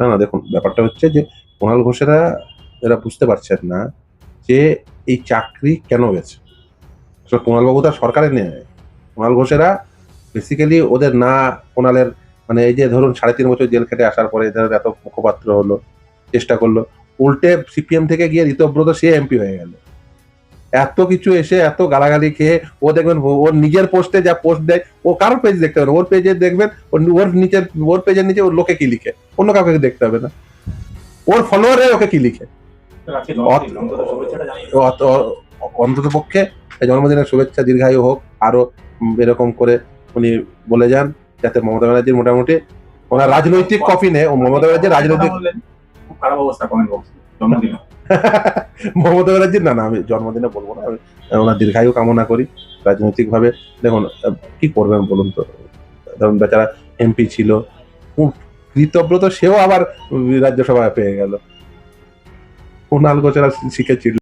না না, দেখুন, ব্যাপারটা হচ্ছে যে কুণাল ঘোষেরা এরা বুঝতে পারছেন না যে এই চাকরি কেন গেছে। আসলে কুণালবাবু তার সরকারের নেয়। কুণাল ঘোষেরা বেসিক্যালি ওদের না কোনালের মানে এই যে ধরুন সাড়ে তিন বছর জেল খেটে আসার পরে এদের এত মুখপাত্র হলো, চেষ্টা করল, উল্টে সিপিএম থেকে গিয়ে ঋতব্রত সে এমপি হয়ে গেল। এত কিছু এসে এত গালাগালি খেয়ে ও দেখবেন ওর নিজের পোস্টে যা পোস্ট দেয় ও কারোর পেজ দেখতে হবে ওর পেজে দেখবেন ওর নিচে ওর পেজের নিচে ওর লোকে কি লিখে? অন্য কাউকে দেখতে হবে না। ওর ফলোয়ারে ওকে কি লিখে? অন্তত পক্ষে জন্মদিনের শুভেচ্ছা দীর্ঘায়ু হোক আরও এরকম করে উনি বলে যান যাতে মমতা ব্যানার্জির মোটামুটি ওনার রাজনৈতিক কফিনে ও মমতা ব্যানার্জির রাজনৈতিক খারাপ অবস্থা কমেন্ট বক্স। জন্মদিন মমতা ব্যানার্জির না না, আমি জন্মদিনে বলব না, আমি ওনার দীর্ঘায়ু কামনা করি রাজনৈতিকভাবে। দেখুন কি করবেন বলুন তো? ধরুন বেচারা এমপি ছিল কৃতব্রত সেও আবার রাজ্যসভায় পেয়ে গেল। কুণাল গোচরা শিখেছিল।